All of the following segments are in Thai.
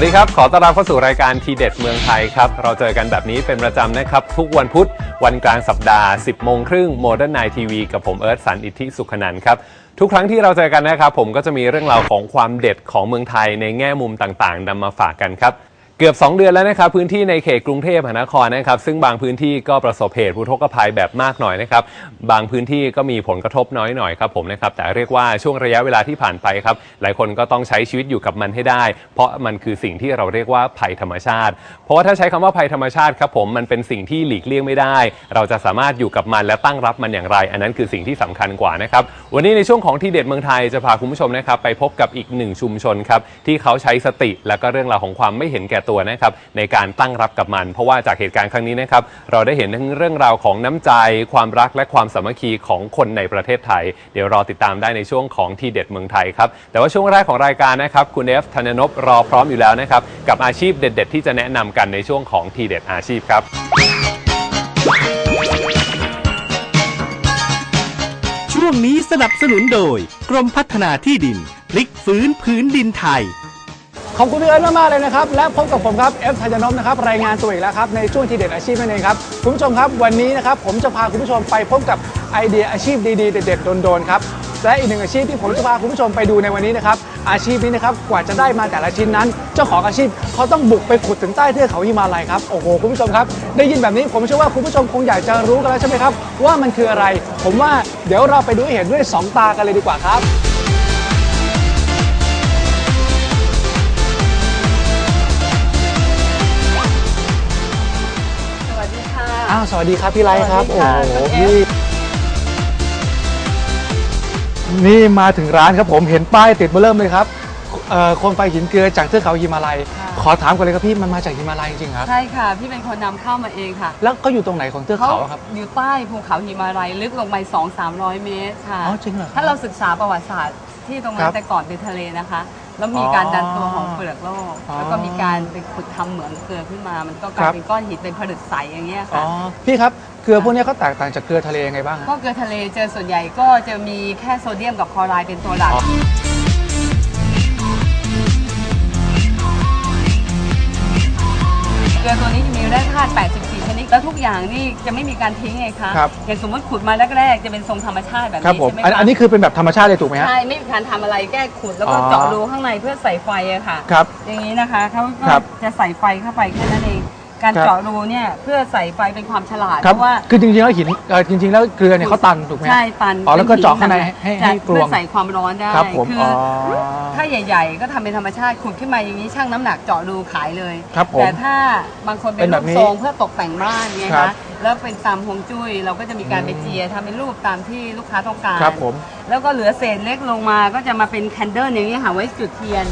วัสดีครับ ขอต้อนรับเข้าสู่รายการทีเด็ดเมืองไทยครับ เราเจอกันแบบนี้เป็นประจำนะครับ ทุกวันพุธวันกลางสัปดาห์ 10โมงครึ่งโมเดิร์นไนทีวีกับผมเอิร์ธสันอิทธิสุขนันท์ครับ ทุกครั้งที่เราเจอกันนะครับ ผมก็จะมีเรื่องราวของความเด็ดของเมืองไทยในแง่มุมต่างๆนำมาฝากกันครับ เกือบ 2 เดือนแล้วนะครับพื้นที่ในเขตกรุงเทพมหานครนะครับซึ่งบางพื้นที่ก็ประสบเหตุอุทกภัยแบบมากหน่อยนะครับบางพื้นที่ก็มีผลกระทบน้อยหน่อยครับผมนะครับแต่เรียกว่าช่วงระยะเวลาที่ผ่านไปครับหลายคนก็ต้องใช้ชีวิตอยู่กับมันให้ได้ เพราะมันคือสิ่งที่เราเรียกว่าภัยธรรมชาติ เพราะว่าถ้าใช้คำว่าภัยธรรมชาติครับผมมันเป็นสิ่งที่หลีกเลี่ยงไม่ได้ เราจะสามารถอยู่กับมันและตั้งรับมันอย่างไร อันนั้นคือสิ่งที่สำคัญกว่านะครับวันนี้ในช่วงของทีเด็ดเมืองไทยจะพาคุณผู้ชมนะครับไปพบกับอีกหนึ่งชุมชนครับที่เขาใช้สติและก็เรื่องราวของความไม่เห็นแก่ตัวนะครับในการตั้งรับกับมัน เพราะว่าจากเหตุการณ์ครั้งนี้นะครับเราได้เห็นทั้งเรื่องราวของน้ำใจ ความรักและความสามัคคีของคนในประเทศไทย เดี๋ยวรอติดตามได้ในช่วงของทีเด็ดเมืองไทยครับแต่ว่าช่วงแรกของรายการนะครับคุณเอฟธนนพรอพร้อมอยู่แล้วนะครับกับอาชีพเด็ด ๆ ที่จะแนะนำกันในช่วงของทีเด็ดอาชีพครับ ช่วงนี้สนับสนุนโดย กรมพัฒนาที่ดิน พลิกฟื้นพื้นดินไทย ขอบคุณพี่เอิร์ธมากๆเลยนะครับ และพบกับผมครับเอฟธัญนพนะครับรายงานตัวอีกแล้วครับในช่วงทีเด็ดอาชีพนั่นเองครับคุณผู้ชมครับวันนี้นะครับผมจะพาคุณผู้ชมไปพบกับไอเดียอาชีพดีๆ เด็ดๆโดนๆครับและอีกหนึ่งอาชีพที่ผมจะพาคุณผู้ชมไปดูในวันนี้นะครับอาชีพนี้นะครับกว่าจะได้มาแต่ละชิ้นนั้น เจ้าของอาชีพเขาต้องบุกไปขุดถึงใต้เทือกเขาฮิมาลัยครับโอ้โหคุณผู้ชมครับได้ยินแบบนี้ผมเชื่อว่าคุณผู้ชมคงอยากจะรู้กันแล้วใช่ไหมครับว่ามันคืออะไร ผมว่าเดี๋ยวเราไปดูให้เห็นด้วยสองตากันเลยดีกว่าครับ อ้าวสวัสดีครับพี่ไลท์ครับ สโอ้วัสดีโหค่ะพี่นี่มาถึงร้านครับผมเห็นป้ายติดมาเริ่มเลยครับเอ่อโคมไฟหินเกลือจากเทือกเขาฮิมาลัยขอถามก่อนเลยครับพี่มันมาจากฮิมาลัยจริงๆครับ ใช่ค่ะ พี่เป็นคนนำเข้ามาเองค่ะแล้วก็อยู่ตรงไหนของเทือกเขาอะครับ อยู่ใต้ภูเขาหิมาลัยลึกลงไป 2 3 0 0 เมตรค่ะอ๋อจริงเหรอครับถ้าเราศึกษาประวัติศาสตร์ที่ตรงนั้ครันบแต่ก่อนเป็นทะเลนะคะ แล้วมีการดันตัวของเปลือกโลก อ๋อแล้วก็มีการไปขุดทำเหมืองเกลือขึ้นมา มันก็กลาครัยบ เป็นก้อนหินเป็นผลึกใสอย่างเงี้ยอ๋อค่ะ พี่ครับเกลือพวกนี้เขาแตกต่างจากเกลือทะเลยังไงบ้างก็ฮะเกลือทะเลเจอส่วนใหญ่ก็จะมีแค่โซเดียมกับคลอไรด์เป็นตัวหลัก อ๋อ เกลือตัวนี้จะมีแร่ธาตุ84ชนิด แล้วทุกอย่างนี่จะไม่มีการทิ้งไงคะครับ อย่างสมมติขุดมาแรกๆจะเป็นทรงธรรมชาติแบบครับนี้ผมใช่ไหมอันคะอันนี้คือเป็นแบบธรรมชาติเลยถูกไหมฮะ ใช่ไม่มีการทำอะไรแก้ขุดแล้วก็อ๋อ เจาะรูข้างในเพื่อใส่ไฟอะค่ะ ครับ อย่างนี้นะคะเขาก็ครับ จะใส่ไฟเข้าไปแค่นั้นเอง การครับเจาะรูเนี่ยเพื่อใส่ไฟเป็นความฉลาดครับเพราะว่าคือจริงๆแล้วหินเอ่อจริง ๆ แล้วเกลือเนี่ยเขาตันถูกไหมฮะ ใช่ตันอ๋อแล้วก็ป็นหิเจาะข้างในให้ให้จะให้กลวงเพื่อใส่ความร้อนได้ครับผมคือ๋อถ้าใหญ่ ๆ ก็ทำเป็นธรรมชาติขุดขึ้นมาอย่างนี้ช่างน้ำหนักเจาะรูขายเลย ครับผมแต่ถ้าบางคนเป็เป็นนแบรูบปนี้ทรงเพื่อตกแต่งบ้านไงครัคะบแล้วเป็นตามฮวงจุ้ยเราก็จะมีการไปเจียทำเป็นรูปตามที่ลูกค้าต้องการ ครับผม แล้วก็เหลือเศษเล็กลงมาก็จะมาเป็นแคนเดิลอย่างนี้ค่ะไว้จุดเทียน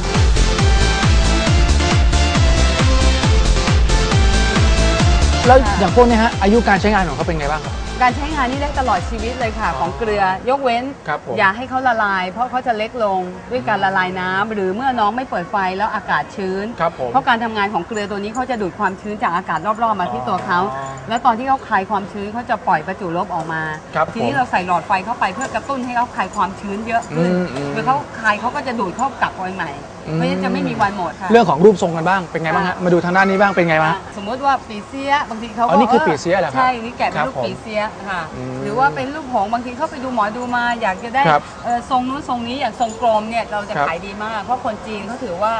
แล้วอย่างพวกนี้ฮะอายุการใช้งานของเขาเป็นไงบ้างครับ การใช้งานนี่ได้ตลอดชีวิตเลยค่ะ ของเกลือยกเว้น ครับผม อย่าให้เขาละลาย เพราะเขาจะเล็กลงด้วยการละลายน้ำหรือเมื่อน้องไม่เปิดไฟแล้วอากาศชื้น ครับผม เพราะการทำงานของเกลือตัวนี้เขาจะดูดความชื้นจากอากาศรอบๆมาที่ตัวเขา อ๋อแล้วตอนที่เขาคายความชื้นเขาจะปล่อยประจุลบออกมา ครับทีนี้ผมเราใส่หลอดไฟเข้าไปเพื่อกระตุ้นให้เขาคายความชื้นเยอะขึ้นอืมอืมคือเขาคายเขาก็จะดูดเข้ากลับไว้ใหม่อืมเพราะฉะนั้นจะไม่มีวันหมดค่ะ เรื่องของรูปทรงกันบ้างเป็นไงบ้างฮะ มาดูทางด้านนี้บ้างเป็นไงบ้างอะสมมติว่าปีเสียบางทีเขาอ๋ก็อนี่คือปีเสียเหรอครับใช่ นี่แกะเป็ครันบรูปผมปีเสียค่ะ อืมหรือว่าเป็นรูปหงส์บางทีเขาไปดูหมอดูมา อยากจะได้ครับเอ่อทรงนู้นทรงนี้อย่างทรงกลมเนี่ยเราจะครับ ขายดีมาก เพราะคนจีนเขาถือว่า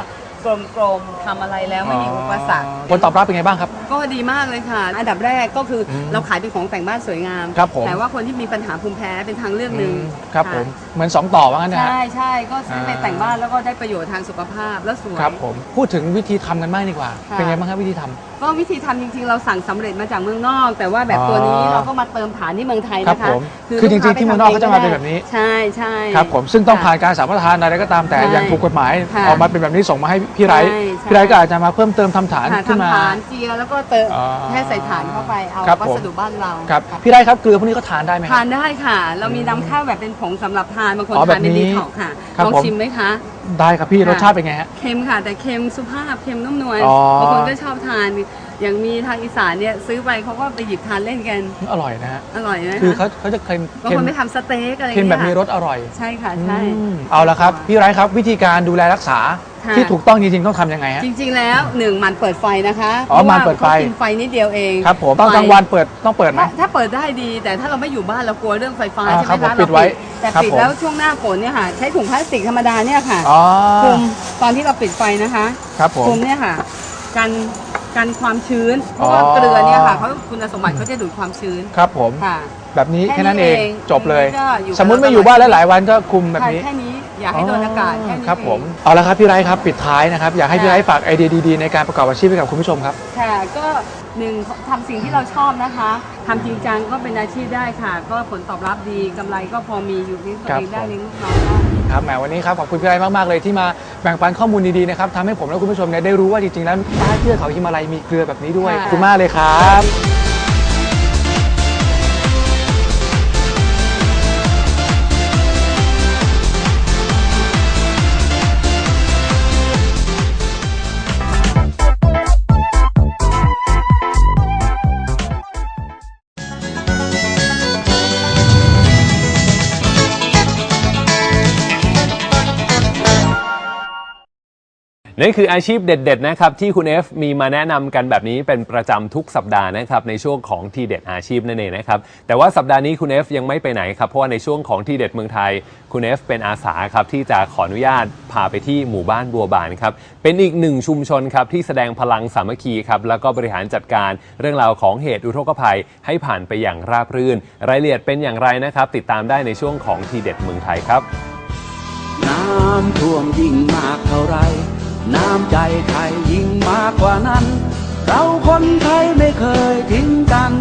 กลมๆทำอะไรแล้วไม่มีอุปสรรค ผลตอบรับเป็นไงบ้างครับ ก็ดีมากเลยค่ะ อันดับแรกก็คืออเราขายเป็นของแต่งบ้านสวยงาม ครับผม แต่ว่าคนที่มีปัญหาภูมิแพ้เป็นทางเลือกหนึ่งครับะผมเหมือน2ต่อว่างั้นนะฮะ ใช่ใช่ก็ซื้อไปอ่า แต่งบ้านแล้วก็ได้ประโยชน์ทางสุขภาพแล้วสวย ครับผมพูดถึงวิธีทำกันบ้างดีกว่า ค่ะ เป็นไงบ้างครับวิธีทำก็วิธีทำจริงๆ เราสั่งสำเร็จมาจากเมืองนอก แต่ว่าแบบตัวนี้อ๋อเราก็มาเติมฐานที่เมืองไทยครับนะคะผมคือจริงๆที่เมืองนอกเขาจะมาเป็นแบบนี้ ใช่ใช่ ครับผมซึ่งต้องผ่านการสามารถทานอะไรก็ตามแต่ใช่อย่างถูกกฎหมายค่ะออกมาเป็นแบบนี้ส่งมาให้พี่ไรใช่ใช่ พี่ไรก็อาจจะมาเพิ่มเติมทำฐานค่ะขึ้นมา ทำฐานเจียแล้วก็เติมอ๋อแค่ใส่ฐานเข้าไปเอาครับวัผมสดุบ้านเราครับค่ะพี่ไรครับเกลือพวกนี้ก็ทานได้ไหมคทารับนได้ค่ะ เรามีนำเข้าแบบเป็นผงสำหรับทานบางคนอ๋อแบบทานเป็นนี้ดีท็อกซ์ค่ะครับลองผม ชิมไหมคะ ได้ครับพี่ค่ะรสชาติเป็นไงฮะ เค็มค่ะ แต่เค็มสุภาพเค็มนุ่มนวลอ๋อ บางคนก็ชอบทาน อย่างมีทางอีสานเนี่ยซื้อไปเขาก็ไปหยิบทานเล่นกันอร่อยนะฮะอร่อยนะคือคะเขาเขาจะเค็มบางเค็คมนไปทำสเต็กอะไรเค็มเงี้ยแบบมีรสอร่อย ใช่ค่ะใช่อืมเอาละครับ พี่ไรครับวิธีการดูแลรักษาค่ะที่ถูกต้องจริงๆต้องทำยังไงฮะจริง ๆ แล้วหนึ่งมันเปิดไฟนะคะอ๋อพราะว่ามันเปิดไฟขากินไฟนิดเดียวเองครับผมตอนกลางวันเปิดต้องเปิดไหมถ้าถ้าเปิดได้ดี แต่ถ้าเราไม่อยู่บ้านเรากลัวเรื่องไฟฟ้าอ่าใช่ไหมครับผมคะปิดไว้แต่ครับปิดผมแล้วช่วงหน้าฝนเนี่ยค่ะใช้ถุงพลาสติกธรรมดาเนี่ยค่ะอ๋อคลุมตอนที่เราปิดไฟนะคะครับผมคลุมเนี่ยค่ะกัน กันความชื้น เพราะอ๋อว่าเกลือเนี่ยค่ะเขาคุณสมบัติเขาจะดูดความชื้นครับผม ค่ะแบบนี้แค่แค่นั้นนี้เองเองจบเลย ก็อยู่สมมุติกับไม่เราอยู่บ้านตลอดหลายๆวันก็คุมแบบนี้ ค่ะแค่นี้อย่าให้โดนอากาศแค่นี้ครับเองผมเอาละครับพี่ไรครับปิดท้ายนะครับ อยากให้ค่ะพี่ไรฝากไอเดียดีๆในการประกอบอาชีพให้กับคุณผู้ชมครับ ค่ะก็ หนึ่งทำสิ่งที่เราชอบนะคะทำจริงจังก็เป็นอาชีพได้ค่ะ ก็ผลตอบรับดีกำไรก็พอมีอยู่ที่ตัวครับเองได้ผมเลี้ยงลูกน้องได้ ครับแหมวันนี้ครับขอบคุณพี่ไรมากๆเลยที่มาแบ่งปันข้อมูลดีๆนะครับทำให้ผมและคุณผู้ชมเนี่ยได้รู้ว่าจริงๆแล้วใต้เทือกเขาฮิมาลัยมีเกลือแบบนี้ด้วยค่ะขอบคุณมากเลยครับ นั่นคืออาชีพเด็ด ๆ นะครับ ที่คุณ F มีมาแนะนำกันแบบนี้เป็นประจำทุกสัปดาห์นะครับ ในช่วงของทีเด็ดอาชีพนั่นเองนะครับ แต่ว่าสัปดาห์นี้คุณ F ยังไม่ไปไหนครับ เพราะว่าในช่วงของทีเด็ดเมืองไทย คุณ F เป็นอาสาครับที่จะขออนุญาตพาไปที่หมู่บ้านบัวบานครับ เป็นอีกหนึ่งชุมชนครับที่แสดงพลังสามัคคีครับแล้วก็บริหารจัดการเรื่องราวของเหตุอุทกภัยให้ผ่านไปอย่างราบรื่น รายละเอียดเป็นอย่างไรนะครับติดตามได้ในช่วงของทีเด็ดเมืองไทยครับ น้ำท่วมยิ่งมากเท่าไร น้ำใจไทยยิ่งมากกว่านั้น เราคนไทยไม่เคยทิ้งกัน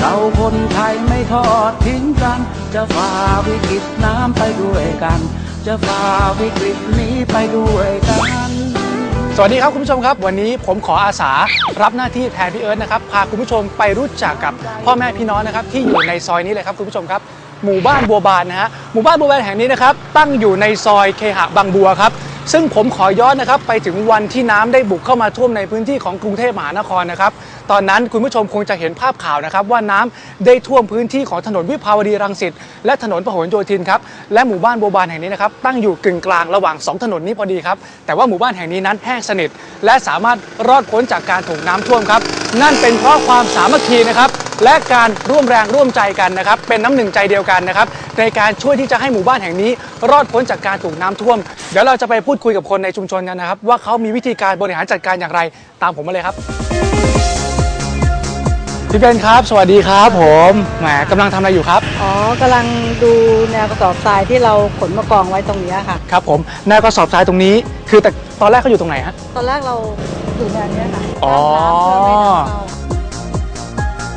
เราคนไทยไม่ทอดทิ้งกัน จะฝ่าวิกฤตน้ำไปด้วยกัน จะฝ่าวิกฤตนี้ไปด้วยกัน สวัสดีครับคุณผู้ชมครับ วันนี้ผมขออาสารับหน้าที่แทนพี่เอิร์ธนะครับ พาคุณผู้ชมไปรู้จักกับพ่อแม่พี่น้องนะครับ ที่อยู่ในซอยนี้เลยครับคุณผู้ชมครับ หมู่บ้านบัวบานนะฮะหมู่บ้านบัวบานแห่งนี้นะครับตั้งอยู่ในซอยเคหะบางบัวครับ ซึ่งผมขอย้อนนะครับไปถึงวันที่น้ำได้บุกเข้ามาท่วมในพื้นที่ของกรุงเทพมหานครนะครับตอนนั้นคุณผู้ชมคงจะเห็นภาพข่าวนะครับว่าน้ำได้ท่วมพื้นที่ของถนนวิภาวดีรังสิตและถนนพหลโยธินครับและหมู่บ้านโบบานแห่งนี้นะครับตั้งอยู่กึ่งกลางระหว่างสองถนนนี้พอดีครับแต่ว่าหมู่บ้านแห่งนี้นั้นแห้งสนิท และสามารถรอดพ้นจากการถูกน้ำท่วมครับนั่นเป็นเพราะความสามัคคีนะครับ และการร่วมแรงร่วมใจกันนะครับ เป็นน้ำหนึ่งใจเดียวกันนะครับ ในการช่วยที่จะให้หมู่บ้านแห่งนี้ รอดพ้นจากการถูกน้ำท่วม เดี๋ยวเราจะไปพูดคุยกับคนในชุมชนกันนะครับ ว่าเขามีวิธีการบริหารจัดการอย่างไร ตามผมมาเลยครับพี่เบนครับ สวัสดีครับผมแหมกำลังทำอะไรอยู่ครับ อ๋อกำลังดูแนวกระสอบทรายที่เราขนมากองไว้ตรงเนี้ยค่ะ ครับผมแนวกระสอบทรายตรงนี้คือแต่ตอนแรกเขาอยู่ตรงไหนฮะ ตอนแรกเราอยู่แนวเนี้ยค่ะอ๋อ น้ำเพื่อไม่ให้น้ำเข้า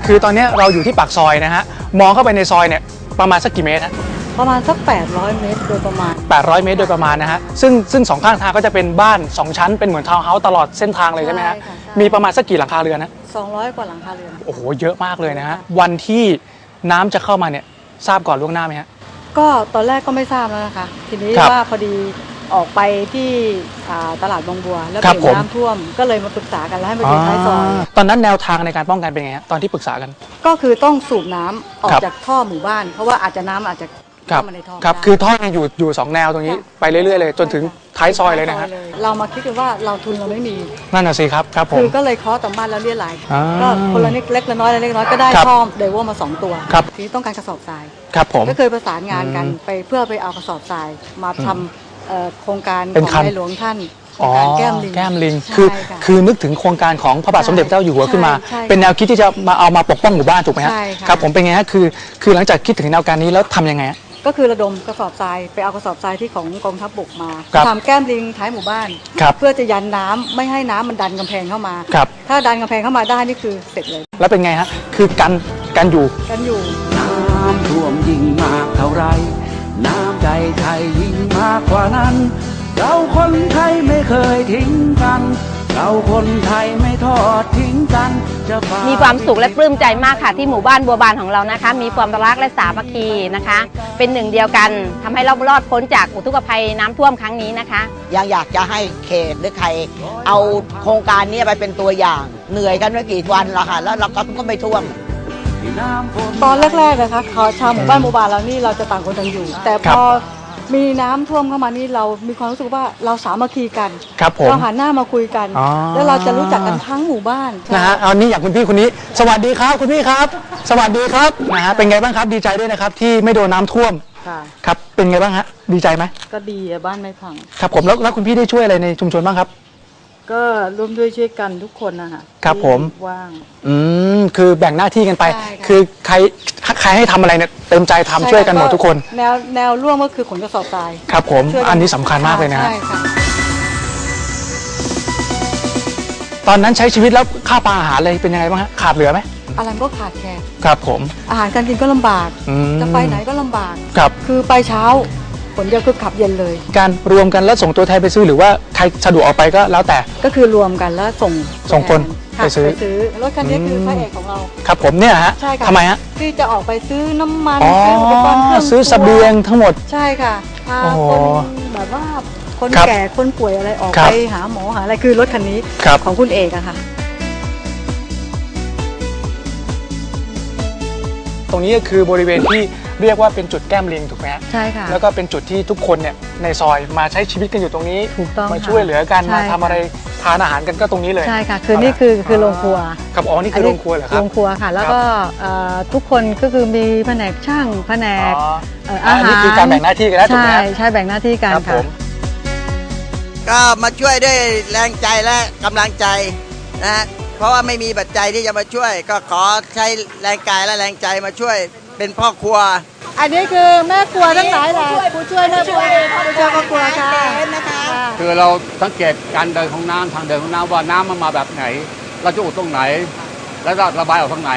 คือตอนนี้เราอยู่ที่ปากซอยนะฮะ มองเข้าไปในซอยเนี่ยประมาณสักกี่เมตรฮะประมาณสัก 800 เมตรโดยประมาณ 800 เมตรโดยประมาณนะฮะ ซึ่งซึ่งสองข้างทางก็จะเป็นบ้าน 2 ชั้น เป็นเหมือนทาวน์เฮาส์ตลอดเส้นทางเลยใช่ไหมฮะ ใช่ค่ะใช่ มีประมาณสักกี่หลังคาเรือนนะ200 กว่าหลังคาเรือน โอ้โห เยอะมากเลยนะฮะ วันที่น้ำจะเข้ามาเนี่ยทราบก่อนล่วงหน้าไหมฮะ ก็ตอนแรกก็ไม่ทราบแล้วนะคะ ทีนี้ครับ ว่าพอดี ออกไปที่อ่าตลาดบางบัว แล้วครับเห็นผม น้ำท่วม ก็เลยมาปรึกษากันแล้วให้มาอยู่ท้ายซอย ตอนนั้นแนวทางในการป้องกันเป็นไงฮะตอนที่ปรึกษากัน ก็คือต้องสูบน้ำออครักบ จากท่อหมู่บ้าน เพราะว่าอาจจะน้ำอาจจะครับเข้ามาในท่อครับได้ คือท่อยังอยู่อยู่สองแนวตรงนี้ไปเรื่อยๆเลย จนถึงท้ายซอยเลยนะฮะเรามาคิดกันว่าเราทุนเราไม่มี นั่นน่ะสิครับครับผมคือก็เลยเคาะต่อบ้านแล้วเรียกหลายอ่าก็คนละนิดเล็กละน้อยละเล็กละน้อยก็ได้ครับท่อเดวมาสองตัวครับ ทีนี้ต้องการกระสอบทราย ครับผม ก็เคยประสานงานกันอืมไปเพื่อไปเอากระสอบทรายมาทำ เอ่อโครงการเป็นขคัองนในหลวงท่านโครงการแก้มลิงแก้มลิงใช่คือค่ะ คือนึกถึงโครงการของพระบาทสมเด็จพระเจ้าอยู่หัวขึ้นมาใช่ใช่เป็นแนวคิดที่จะมาเอามาปกป้องหมู่บ้านถูกไหมฮะใช่ค่ะ ครับผมเป็นไงฮะคือคือหลังจากคิดถึงแนวการนี้แล้วทำยังไงฮะ ก็คือระดมกระสอบทรายไปเอากระสอบทรายที่ของกองทัพบกมาครับทำแก้มลิงท้ายหมู่บ้าน ครับ เพื่อจะยันน้ำไม่ให้น้ำมันดันกำแพงเข้ามา ครับ ถ้าดันกำแพงเข้ามาได้นี่คือเสร็จเลยแล้วเป็นไงฮะคือกันกันอยู่ กันอยู่ น้ำท่วมยิ่งมากเท่าไร น้ำใจไทยยิ่งมากกว่านั้น เราคนไทยไม่เคยทิ้งกัน เราคนไทยไม่ทอดทิ้งกันจะฝ่มีความสุขและปลื้มใจมากค่ะที่หมู่บ้านบัวบานของเรานะคะ มีความรักและสามัคคีนะคะ เป็นหนึ่งเดียวกันทำให้เรารอดพ้นจากอุทกภัยน้ำท่วมครั้งนี้นะคะ ยังอยากจะให้เขตหรือใคร เอาโครงการนี้ไปเป็นตัวอย่าง เหนื่อยกันไม่กี่วันแล้วค่ะแล้วเราก็ก็ไม่ท่วมที่น้ำฝน ตอนแรกๆนะคะขอชาวหมู่บ้านหมู่บ้านเรานี่เราจะต่างคนต่างอยู่ แต่ครัพบอมีน้ำท่วมเข้ามานี่เรามีความรู้สึกว่าเราสามัคคีกันครับผมเราหันหน้ามาคุยกันอ๋อแล้วเราจะรู้จักกันทั้งหมู่บ้านนะฮะเอานี่อย่างคุณพี่คนนี้ สวัสดีครับคุณพี่ครับ สวัสดีครับนะฮะเป็นไงบ้างครับดีใจด้วยนะครับ ที่ไม่โดนน้ำท่วมค่ะครับเป็นไงบ้างฮะดีใจไหมก็ดีอะบ้านไม่พังครับผมแล้วแล้วคุณพี่ได้ช่วยอะไรในชุมชนบ้างครับ ก็ร่วมด้วยช่วยกันทุกคนนะคะครับผม ที่ว่าง อืมคือแบ่งหน้าที่กันไป ใช่ค่ะ คือใครใครให้ทำอะไรเนี่ยเต็มใจทำช่วยกันหมดทุกคน แนวแนวร่วมก็คือขนกระสอบทรายครับผมช่วยกัอันนี้สำคัญมากเลยนะฮะใช่ค่ะตอนนั้นใช้ชีวิตแล้วค่าปลาอาหารอะไรเป็นยังไงบ้างฮะขาดเหลือไหมอะไรก็ขาดแคลนครับผม อาหารการกินก็ลำบาก อืม จะไปไหนก็ลำบาก ครับ คือไปเช้า ผลเดียวคือขับเย็นเลย การรวมกันแล้วส่งตัวแทนไปซื้อหรือว่าใครสะดวกออกไปก็แล้วแต่ ก็คือรวมกันแล้วส่งส่งคนค่ะไปซื้อไปซื้อรถคันนี้คือพระเอกของเรา ครับผมเนี่ยฮะใช่ค่ะ ทำไมฮะที่จะออกไปซื้อน้ำมันอ๋อซื้ออุปกรณ์เครื่องซื้อเสบียงทั้งหมด ใช่ค่ะพาโอ้โหคนแบบว่าคนครับแก่คนป่วยอะไรออกครับไปหาหมอหาอะไรคือรถคันนี้ครับ ของคุณเอกอะค่ะ ตรงนี้ก็คือบริเวณที่ เรียกว่าเป็นจุดแก้มลิงถูกไหมฮะใช่ค่ะ แล้วก็เป็นจุดที่ทุกคนเนี่ยในซอยมาใช้ชีวิตกันอยู่ตรงนี้ ถูกต้องมาค่ะช่วยเหลือกันใช่ มาทำอะไรทานอาหารกันก็ตรงนี้เลยใช่ค่ะ คือนี่คือคือโรงครัวครับอ๋อนี่คือโรงครัวเหรอคโรรับงครัวค่ะ แล้วก็เอ่อทุกคนก็คือมีแผนกช่างแผนกอ๋อเอ่ออัอานหารนี้คือการแบ่งหน้าที่กันแล้วถูกไหมใช่ฮะใช่แบ่งหน้าที่กันครับผค่ะ ม ก็มาช่วยด้วยแรงใจและกำลังใจนะฮะเพราะว่าไม่มีปัจจัยที่จะมาช่วย ก็ขอใช้แรงกายและแรงใจมาช่วย เป็นพ่อครัว อันนี้คือแม่ครัวทั้งหลายแหละผู้ช่วยแม่ครัวผู้ช่วยพ่อครัวค่ะค่ะคือเราสังเกตการเดินของน้ำทางเดินของน้ำว่าน้ำมันมาแบบไหน เราจะอุดตรงไหน แล้วก็ระบายออกทางไหน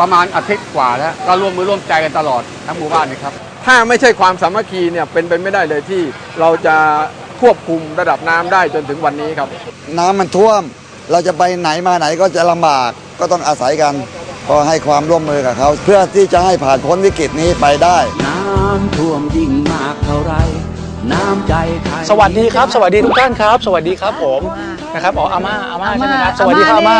ประมาณอาทิตย์กว่าแล้วก็ร่วมมือร่วมใจกันตลอดทั้งหมู่บ้านนี่ครับถ้าไม่ใช่ความสามัคคีเนี่ยเป็นไปไม่ได้เลยที่เราจะควบคุมระดับน้ำได้จนถึงวันนี้ครับ น้ำมันท่วม เราจะไปไหนมาไหนก็จะลำบากก็ต้องอาศัยกัน ก็ให้ความร่วมมือกับเขา เพื่อที่จะให้ผ่านพ้นวิกฤตนี้ไปได้ น้ำท่วมยิ่งมากเท่าไรน้ำใจไทยสวัสดีครับ สวัสดีทุกท่านครับ สวัสดีครับผมนะครับอ๋ออาม่าอาม่าใช่ไหมครับสวัสดีครับอาม่า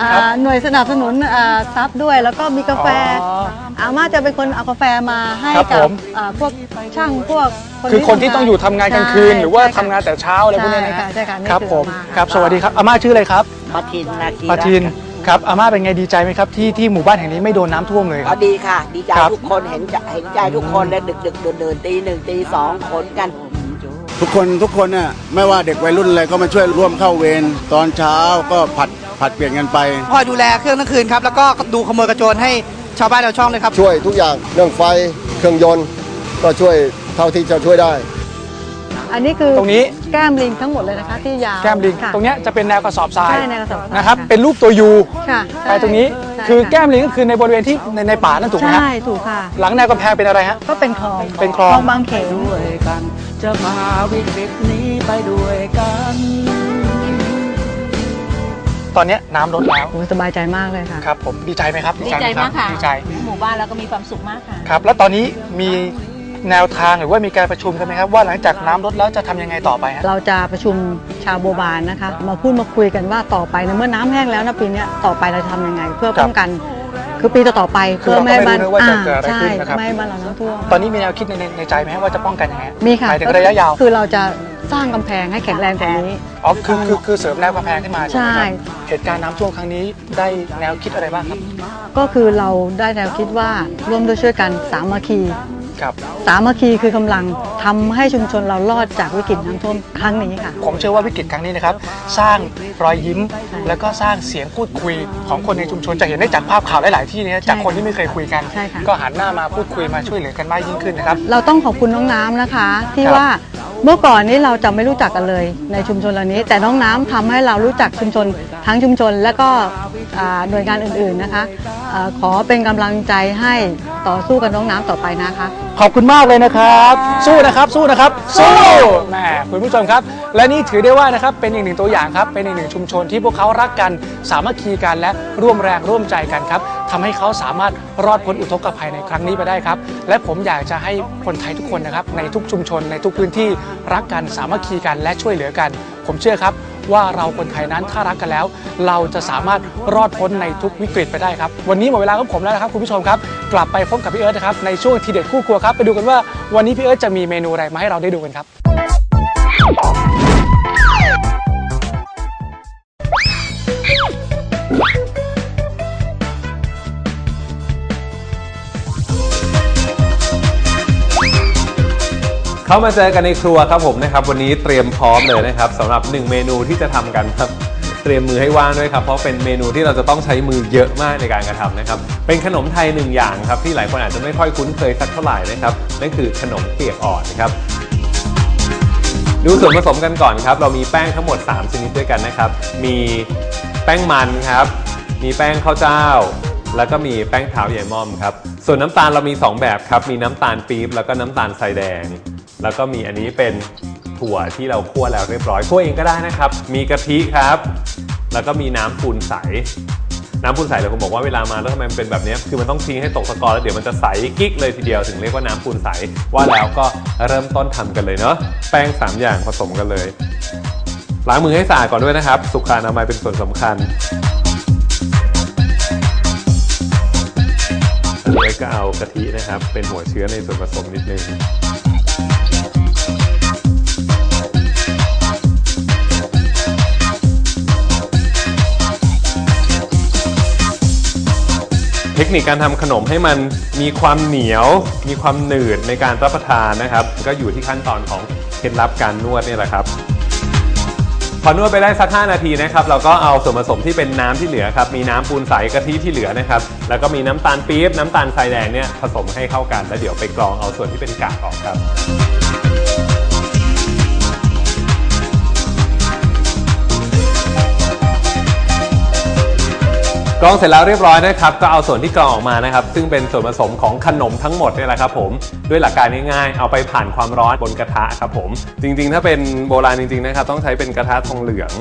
อ่าครับหน่วยสนับสนุนอ่าซับด้วย แล้วก็มีกาแฟอ๋ออาม่าจะเป็นคนเอากาแฟมาให้ครับกัผบม อ่าพวกช่างพวกคือคนที่ต้องอยู่ทำงานกลางคืน ใช่หรือว่าใช่ทำค่ะงานแต่เช้าอะไรพวกนี้นะใช่ค่ะใช่ค่ะนี่ครับคือผมอาม่า ครับสวัสดีครับอาม่าชื่ออะไรครับปาทินนาคีปาทิน ครับอาม่าเป็นไงดีใจไหมครับที่ที่หมู่บ้านแห่งนี้ไม่โดนน้ำท่วมเลยคอ๋อรับ ดีค่ะ ดีใจครับ ทุกคนเห็นใจเห็นใจทุกคนและดึกดึกเดินเดินตีหนึ่งตีสองขนกัน ทุกคนทุกคนน่ะไม่ว่าเด็กวัยรุ่นอะไรก็มาช่วยร่วมเข้าเวรตอนเช้าก็ผัดผัดเปลี่ยนกันไป คอยดูแลเครื่องทั้งคืนครับ แล้วก็ดูขโมยกระโจนให้ชาวบ้านชาวช่องเลยครับ ช่วยทุกอย่างเรื่องไฟเครื่องยนต์ ก็ช่วยเท่าที่จะช่วยได้ อันนี้คือตรงนี้ แก้มลิงทั้งหมดเลยนะคะที่ยาวแก้มลิง ค่ะ ตรงเนี้ยจะเป็นแนวกระสอบทรายใช่แนวกระสอบทรายนะครับ ค่ะเป็นรูปตัวยูค่ะไปตรงนี้ ใช่คือค่ะแก้มลิงก็คือในบริเวณที่ในในป่านั่นถูกไหมฮะ ใช่ถูกค่ะ หลังแนวกำแพงเป็นอะไรฮะ ก็เป็นคลองเป็นคลอง บางเขนด้วยกัน จะพาวิกฤตนี้ไปด้วยกัน ตอนเนี้ยน้ำลดแล้วโอ้ยสบายใจมากเลยค่ะ ครับผมดีใจไหมครับดีใจไหมากค่ะดีใจ หมู่บ้านเราก็มีความสุขมากค่ะ ครับ แล้วตอนนี้มี แนวทางหรือว่ามีการประชุมกันไหมครับว่าหลังจากน้ำลดแล้วจะทำยังไงต่อไปฮะเราจะประชุมชาวโบบานนะคะ มาพูดมาคุยกันว่าต่อไปนะเมื่อน้ำแห้งแล้วนะปีเนี้ยต่อไปเราจะทำยังไง เพื่อป้องกัน คือปีต่อๆไปคือเพื่อเราก็ไม่ให้ไม่บ้านรู้ว่าจะเกิดอะไรใช่ขึ้นนะครับไม่ให้บ้านเราน้ำท่วม ตอนนี้มีแนวคิดในในในใจไหมฮะว่าจะป้องกันยังไงฮะมีค่ะหมายถึงระยะยาวคือเราจะสร้างกำแพงให้แข็งแรงกว่านี้ อ๋อคือคือคือเสริมแนวกำแพงขึ้นมาใช่ไหมคใช่รับเหตุการณ์น้ำท่วมครั้งนี้ได้แนวคิดอะไรบ้างครับ ก็คือเราได้แนวคิดว่าร่วมด้วยช่วยกันสามัคคีครับ สามัคคีคือกำลังทำให้ชุมชนเรารอดจากวิกฤตน้ำท่วมครั้งนี้ค่ะ ผมเชื่อว่าวิกฤตครั้งนี้นะครับ สร้างรอยยิ้ม แล้วก็สร้างเสียงพูดคุยของคนในชุมชนจะเห็นได้จากภาพข่าวหลาย ๆ ที่เนี้จากคนที่ไม่เคยคุยกันใช่ค่ะก็หันหน้ามาพูดคุยมาช่วยเหลือกันมากยิ่งขึ้นนะครับ เราต้องขอบคุณน้องน้ำนะคะ ที่ครับว่าเมื่อก่อนนี้เราจะไม่รู้จักกันเลยในชุมชนเหล่านี้ แต่น้องน้ำทำให้เรารู้จักชุมชน ทั้งชุมชนและก็หน่วยงานอื่นๆนะคะอ่าขอเป็นกำลังใจให้ต่อสู้กับน้องน้ำต่อไปนะคะ ขอบคุณมากเลยนะครับ สู้นะครับสู้นะครับ สู้แหมคุณผู้ชมครับ และนี่ถือได้ว่านะครับเป็นอีกหนึ่งตัวอย่างครับเป็นอีกหนึ่งชุมชนที่พวกเขารักกัน สามัคคีกันและร่วมแรงร่วมใจกันครับทำให้เขาสามารถรอดพ้นอุทกภัยในครั้งนี้ไปได้ครับ และผมอยากจะให้คนไทยทุกคนนะครับในทุกชุมชนในทุกพื้นที่รักกันสามัคคีกันและช่วยเหลือกัน ผมเชื่อครับ ว่าเราคนไทยนั้นถ้ารักกันแล้ว เราจะสามารถรอดพ้นในทุกวิกฤตไปได้ครับ วันนี้หมดเวลาของผมแล้วนะครับคุณผู้ชมครับ กลับไปพบกับพี่เอิร์ธนะครับในช่วงทีเด็ดคู่ครัวครับ ไปดูกันว่าวันนี้พี่เอิร์ธจะมีเมนูอะไรมาให้เราได้ดูกันครับ เข้ามาเจอกันในครัวครับผมนะครับ วันนี้เตรียมพร้อมเลยนะครับสำหรับ 1 เมนูที่จะทำกันครับ เตรียมมือให้ว่างด้วยครับ เพราะเป็นเมนูที่เราจะต้องใช้มือเยอะมากในการกระทำนะครับ เป็นขนมไทยหนึ่งอย่างครับที่หลายคนอาจจะไม่ค่อยคุ้นเคยสักเท่าไหร่นะครับนั่นคือขนมเปียกอ่อนนะครับ ดูส่วนผสมกันก่อนครับ เรามีแป้งทั้งหมด 3 ชนิดด้วยกันนะครับ มีแป้งมันครับ มีแป้งข้าวเจ้า แล้วก็มีแป้งเท้าใหญ่ม่อมครับ ส่วนน้ำตาลเรามี 2 แบบครับ มีน้ำตาลปี๊บแล้วก็น้ำตาลทรายแดง แล้วก็มีอันนี้เป็นถั่วที่เราคั่วแล้วเรียบร้อยคั่วเองก็ได้นะครับ มีกะทิครับ แล้วก็มีน้ำปูนใส น้ำปูนใสเลยผมบอกว่าเวลามาแล้วทำไมมันเป็นแบบนี้คือมันต้องทิ้งให้ตกตะกอนแล้วเดี๋ยวมันจะใสกิ๊กเลยทีเดียวถึงเรียกว่าน้ำปูนใส ว่าแล้วก็เริ่มต้นทำกันเลยเนาะแป้ง 3 อย่างผสมกันเลยล้างมือให้สะอาดก่อนด้วยนะครับ สุขอนามัยเป็นส่วนสำคัญแล้วก็เอากะทินะครับ เป็นหัวเชื้อในส่วนผสมนิดนึง นิคการทำขนมให้มันมีความเหนียว มีความหนืดในการรับประทานนะครับ ก็อยู่ที่ขั้นตอนของเคล็ดลับการนวดนี่แหละครับพอนวดไปได้สัก 5 นาทีนะครับเราก็เอาส่วนผสมที่เป็นน้ำที่เหลือครับมีน้ำปูนใสกะทิที่เหลือนะครับแล้วก็มีน้ำตาลปี๊บน้ำตาลทรายแดงเนี่ยผสมให้เข้ากัน แล้วเดี๋ยวไปกรองเอาส่วนที่เป็นกากออกครับ รองเสร็จแล้วเรียบร้อยนะครับ ก็เอาส่วนที่กรองออกมานะครับ ซึ่งเป็นส่วนผสมของขนมทั้งหมดนี่แหละครับผมด้วยหลักการง่ายๆ เอาไปผ่านความร้อนบนกระทะครับผม จริงๆ ถ้าเป็นโบราณจริงๆนะครับ ต้องใช้เป็นกระทะทองเหลือง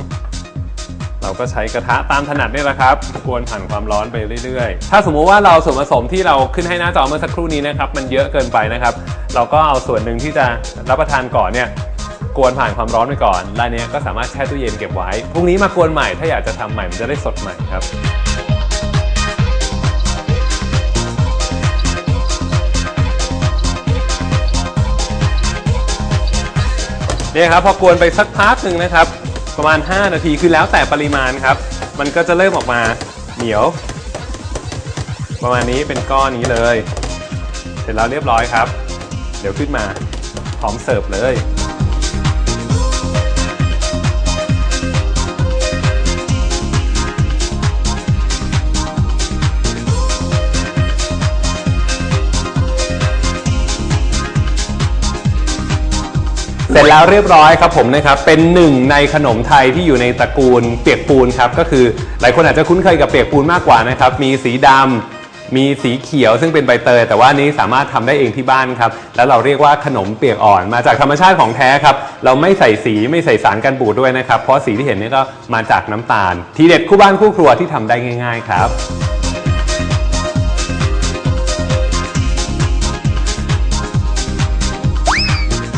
เราก็ใช้กระทะตามถนัดนี่แหละครับกวนผ่านความร้อนไปเรื่อยๆ ถ้าสมมุติว่าเราส่วนผสมที่เราขึ้นให้หน้าจอเมื่อสักครู่นี้นะครับมันเยอะเกินไปนะครับ เราก็เอาส่วนหนึ่งที่จะรับประทานก่อนเนี่ยกวนผ่านความร้อนไปก่อน แล้วเนี้ยก็สามารถแช่ตู้เย็นเก็บไว้ พรุ่งนี้มากวนใหม่ ถ้าอยากจะทำใหม่ มันจะได้สดใหม่ครับ เนี่ยครับพอกวนไปสักพักหนึ่งนะครับ ประมาณ 5 นาทีคือแล้วแต่ปริมาณครับ มันก็จะเริ่มออกมาเหนียว ประมาณนี้เป็นก้อนนี้เลย เสร็จแล้วเรียบร้อยครับ เดี๋ยวขึ้นมาพร้อมเสิร์ฟเลย เสร็จแล้วเรียบร้อยครับผมนะครับเป็นหนึ่งในขนมไทยที่อยู่ในตระกูลเปียกปูนครับก็คือหลายคนอาจจะคุ้นเคยกับเปียกปูนมากกว่านะครับมีสีดำมีสีเขียวซึ่งเป็นใบเตย แต่ว่าอันนี้สามารถทำได้เองที่บ้านครับแล้วเราเรียกว่าขนมเปียกอ่อนมาจากธรรมชาติของแท้ครับเราไม่ใส่สีไม่ใส่สารกันบูดด้วยนะครับเพราะสีที่เห็นนี่ก็มาจากน้ำตาล ทีเด็ดคู่บ้านคู่ครัวที่ทำได้ง่าย ๆ ครับ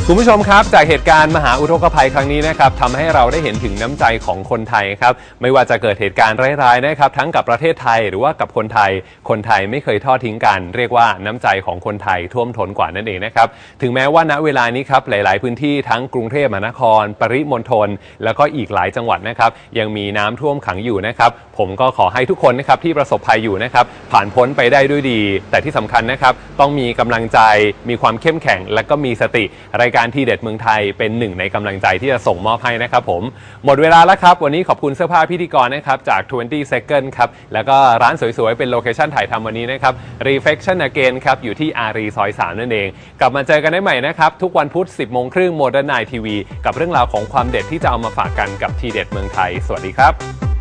คุณผู้ชมครับ จากเหตุการณ์มหาอุทกภัยครั้งนี้นะครับทำให้เราได้เห็นถึงน้ำใจของคนไทยครับ ไม่ว่าจะเกิดเหตุการณ์ร้ายๆนะครับ ทั้งกับประเทศไทยหรือว่ากับคนไทย คนไทยไม่เคยทอดทิ้งกัน เรียกว่าน้ำใจของคนไทยท่วมท้นกว่านั่นเองนะครับ ถึงแม้ว่าณเวลานี้ครับหลายๆ พื้นที่ทั้งกรุงเทพมหานคร ปริมณฑลแล้วก็อีกหลายจังหวัดนะครับ ยังมีน้ำท่วมขังอยู่นะครับ ผมก็ขอให้ทุกคนนะครับที่ประสบภัยอยู่นะครับผ่านพ้นไปได้ด้วยดี แต่ที่สำคัญนะครับต้องมีกำลังใจมีความเข้มแข็งและก็มีสติรายการทีเด็ดเมืองไทยเป็นหนึ่งในกำลังใจที่จะส่งมอบให้นะครับผม หมดเวลาแล้วครับ วันนี้ขอบคุณเสื้อผ้าพิธีกรนะครับจาก 20 Second ครับ แล้วก็ร้านสวยๆ เป็นโลเคชั่นถ่ายทำวันนี้นะครับ Reflection Again ครับ อยู่ที่อารีซอย 3 นั่นเอง กลับมาเจอกันได้ใหม่นะครับ ทุกวันพุธ 10 โมงครึ่งโมเดิร์นไนทีวีกับเรื่องราวของความเด็ดที่จะเอามาฝากกันกับทีเด็ดเมืองไทย สวัสดีครับ